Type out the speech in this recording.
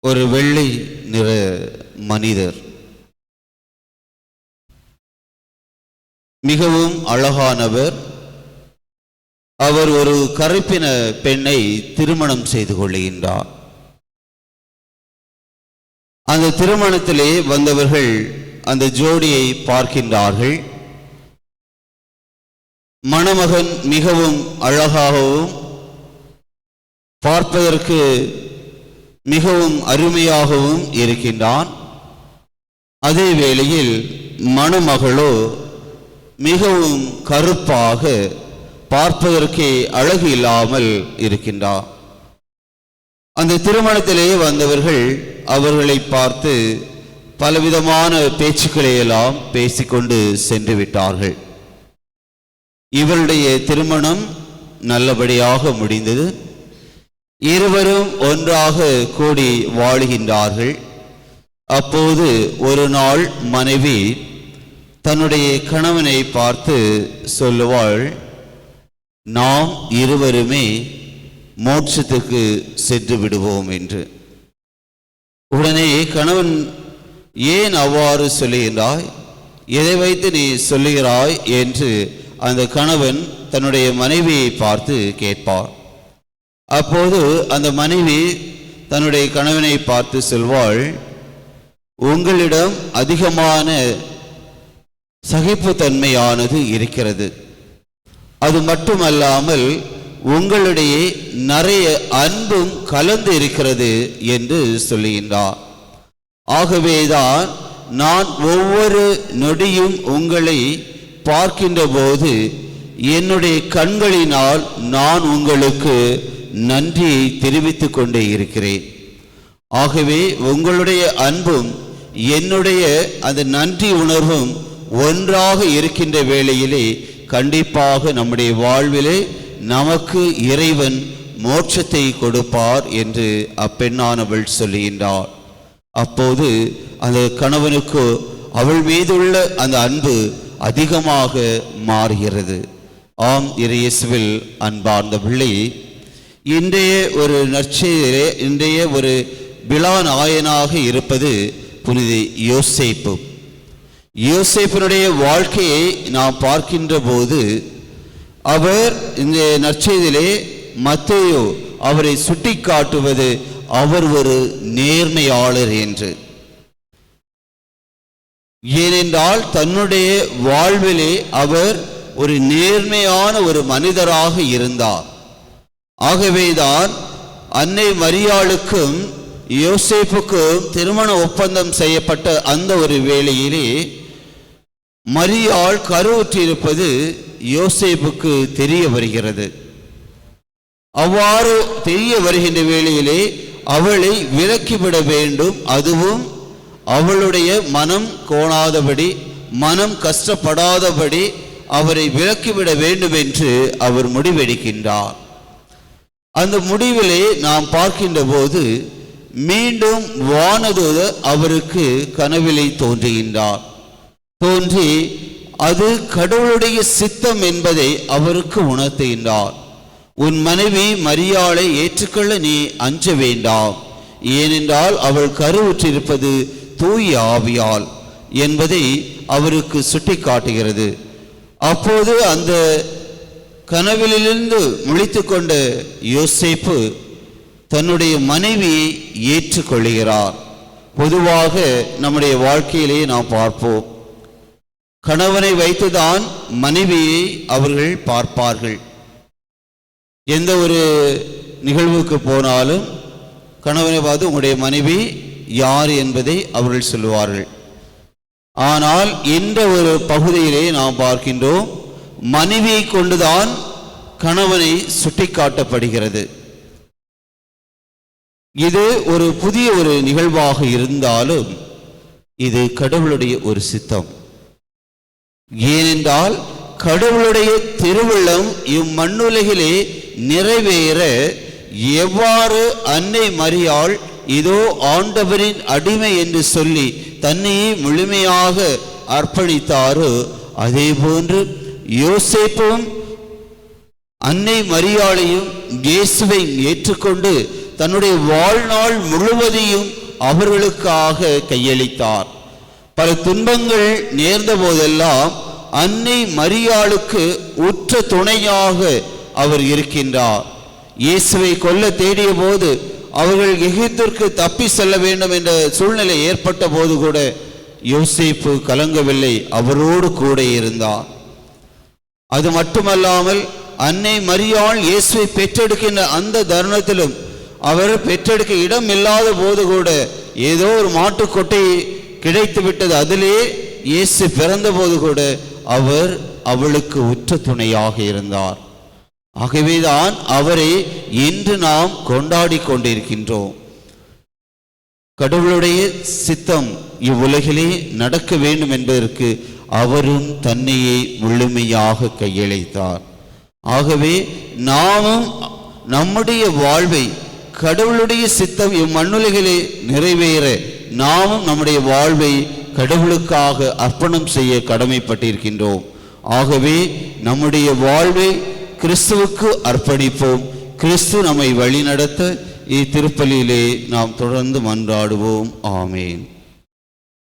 ஒரு வெள்ளை நிற மனிதர். மிகவும் அழகானவர். அவர் ஒரு கருப்பின பெண்ணை திருமணம் செய்து கொள்கின்றார். அந்த திருமணத்திலே வந்தவர்கள் அந்த ஜோடியை பார்க்கின்றார்கள். மணமகன் மிகவும் அழகாகவும் பார்ப்பதற்கு மிகவும் அருமையாகவும் இருக்கின்றான். அதே வேளையில் மணமகளோ மிகவும் கருப்பாக பார்ப்பதற்கே அழகு இல்லாமல் இருக்கின்றார் அந்த திருமணத்திலேயே வந்தவர்கள் அவர்களை பார்த்து பலவிதமான பேச்சுக்களை எல்லாம் பேசிக்கொண்டு சென்று விட்டார்கள் இவருடைய திருமணம் நல்லபடியாக முடிந்தது. இருவரும் ஒன்றாக கூடி வாழுகின்றார்கள். அப்போது ஒரு நாள் மனைவி தன்னுடைய கணவனை பார்த்து சொல்லுவாள் நாம் இருவருமே மோட்சத்துக்கு சென்று விடுவோம் என்று. உடனே கணவன் ஏன் அவ்வாறு சொல்லுகிறாய் எதை வைத்து நீ சொல்லுகிறாய்? என்று அந்த கணவன் தன்னுடைய மனைவியை பார்த்து கேட்பார். அப்போது அந்த மனைவி தன்னுடைய கணவனை பார்த்து சொல்வாள் உங்களிடம் அதிகமான சகிப்புத்தன்மையானது இருக்கிறது. அது மட்டுமல்லாமல் உங்களுடைய நிறைய அன்பும் கலந்து இருக்கிறது என்று சொல்லுகின்றார். ஆகவேதான் நான் ஒவ்வொரு நொடியும் உங்களை பார்க்கின்ற போது என்னுடைய கண்களினால் நான் உங்களுக்கு நன்றியை தெரிவித்துக் கொண்டே இருக்கிறேன். ஆகவே உங்களுடைய அன்பும் என்னுடைய அந்த நன்றி உணர்வும் ஒன்றாக இருக்கின்ற வேளையிலே கண்டிப்பாக நம்முடைய வாழ்விலே நமக்கு இறைவன் மோட்சத்தை கொடுப்பார் என்று அப்பெண்ணானவள் சொல்லுகின்றார் அப்போது அந்த கணவனுக்கு அவள் மீதுள்ள அந்த அன்பு அதிகமாக மாறுகிறது. ஆம் இறையேசுவில் அன்பார்ந்த பிள்ளை இன்றைய ஒரு நற்செய்திலே இன்றைய ஒரு விழா நாயனாக இருப்பது புனித யோசேப்பு. யோசேப்பினுடைய வாழ்க்கையை நாம் பார்க்கின்ற போது அவர் இந்த நற்செய்திலே மத்தையோ அவரை சுட்டிக்காட்டுவது அவர் ஒரு நேர்மையாளர் என்று. ஏனென்றால் தன்னுடைய வாழ்விலே அவர் ஒரு நேர்மையான ஒரு மனிதராக இருந்தார். ஆகவேதான் அன்னை மரியாளுக்கும் யோசேப்புக்கும் திருமண ஒப்பந்தம் செய்யப்பட்ட அந்த ஒரு வேளையிலே மரியாள் கருவுற்றிருப்பது யோசேப்புக்கு தெரிய வருகிறது. அவ்வாறு தெரிய வருகின்ற வேளையிலே அவளை விலக்கிவிட வேண்டும். அதுவும் அவளுடைய மனம் கோணாதபடி மனம் கஷ்டப்படாதபடி அவரை விலக்கிவிட வேண்டும் என்று அவர் முடிவெடுக்கின்றார். அந்த முடிவிலே நாம் பார்க்கின்ற போது மீண்டும் வானதூதர் அவருக்கு கனவிலே தோன்றுகின்றார். தோன்றி அது கடவுளுடைய சித்தம் என்பதை அவருக்கு உணர்த்துகின்றார். உன் மனைவி மரியாளை ஏற்றுக்கொள்ள நீ அஞ்ச வேண்டாம். ஏனென்றால் அவள் கருவுற்றிருப்பது தூய ஆவியால் என்பதை அவருக்கு சுட்டிக்காட்டுகிறது. அப்போது அந்த கனவிலிருந்து முழித்து கொண்ட யோசேப்பு தன்னுடைய மனைவியை ஏற்றுக்கொள்கிறார். பொதுவாக நம்முடைய வாழ்க்கையிலே நாம் பார்ப்போம். கணவனை வைத்துதான் மனைவியை அவர்கள் பார்ப்பார்கள். எந்த ஒரு நிகழ்வுக்கு போனாலும் கணவனை பார்த்து உங்களுடைய மனைவி யார் என்பதை அவர்கள் சொல்லுவார்கள். ஆனால் இந்த ஒரு பகுதியிலே நாம் பார்க்கின்றோம். மனைவியை கொண்டுதான் கணவனை சுட்டிக்காட்டப்படுகிறது. இது ஒரு புதிய ஒரு நிகழ்வாக இருந்தாலும் இது கடவுளுடைய ஒரு சித்தம். ஏனென்றால் கடவுளுடைய திருவுள்ளம் இம்மண்ணுலகிலே நிறைவேற எவ்வாறு அன்னை மரியாள் இதோ ஆண்டவரின் அடிமை என்று சொல்லி தன்னையே முழுமையாக அர்ப்பணித்தாரோ அதே போன்று யோசேப்பும் அன்னை மரியாளையும் இயேசுவை ஏற்றுக்கொண்டு தன்னுடைய வாழ்நாள் முழுவதையும் அவர்களுக்காக கையளித்தார். பல துன்பங்கள் நேர்ந்த போதெல்லாம் அன்னை மரியாளுக்கு உற்ற துணையாக அவர் இருக்கின்றார். இயேசுவை கொல்ல தேடிய போது அவர்கள் எகிப்திற்கு தப்பி செல்ல வேண்டும் என்ற சூழ்நிலை ஏற்பட்ட போது கூட யோசிப்பு கலங்கவில்லை அவரோடு கூட இருந்தார். அது மட்டுமல்லாமல் அன்னை மரியாள் இயேசுவை பெற்றெடுக்கின்ற அந்த தருணத்திலும் அவர் பெற்றெடுக்க இடம் இல்லாத போது கூட ஏதோ ஒரு மாட்டுக்கொட்டை கிடைத்து விட்டது. அதிலே இயேசு பிறந்த போது கூட அவர் அவளுக்கு உற்ற துணையாக இருந்தார். ஆகவேதான் அவரை இன்று நாம் கொண்டாடி கொண்டிருக்கின்றோம். கடவுளுடைய சித்தம் இவ்வுலகிலே நடக்க வேண்டும் என்பதற்கு அவரும் தன்னையே முழுமையாக கையளித்தார். ஆகவே நாமும் நம்முடைய வாழ்வை கடவுளுடைய சித்தம் இம்மண்ணுலகிலே நிறைவேற நாமும் நம்முடைய வாழ்வை கடவுளுக்காக அர்ப்பணம் செய்ய கடமைப்பட்டிருக்கின்றோம். ஆகவே நம்முடைய வாழ்வை கிறிஸ்துவுக்கு அர்ப்பணிப்போம். கிறிஸ்து நம்மை வழிநடத்த இத்திருப்பலியிலே நாம் தொடர்ந்து மன்றாடுவோம். ஆமேன்.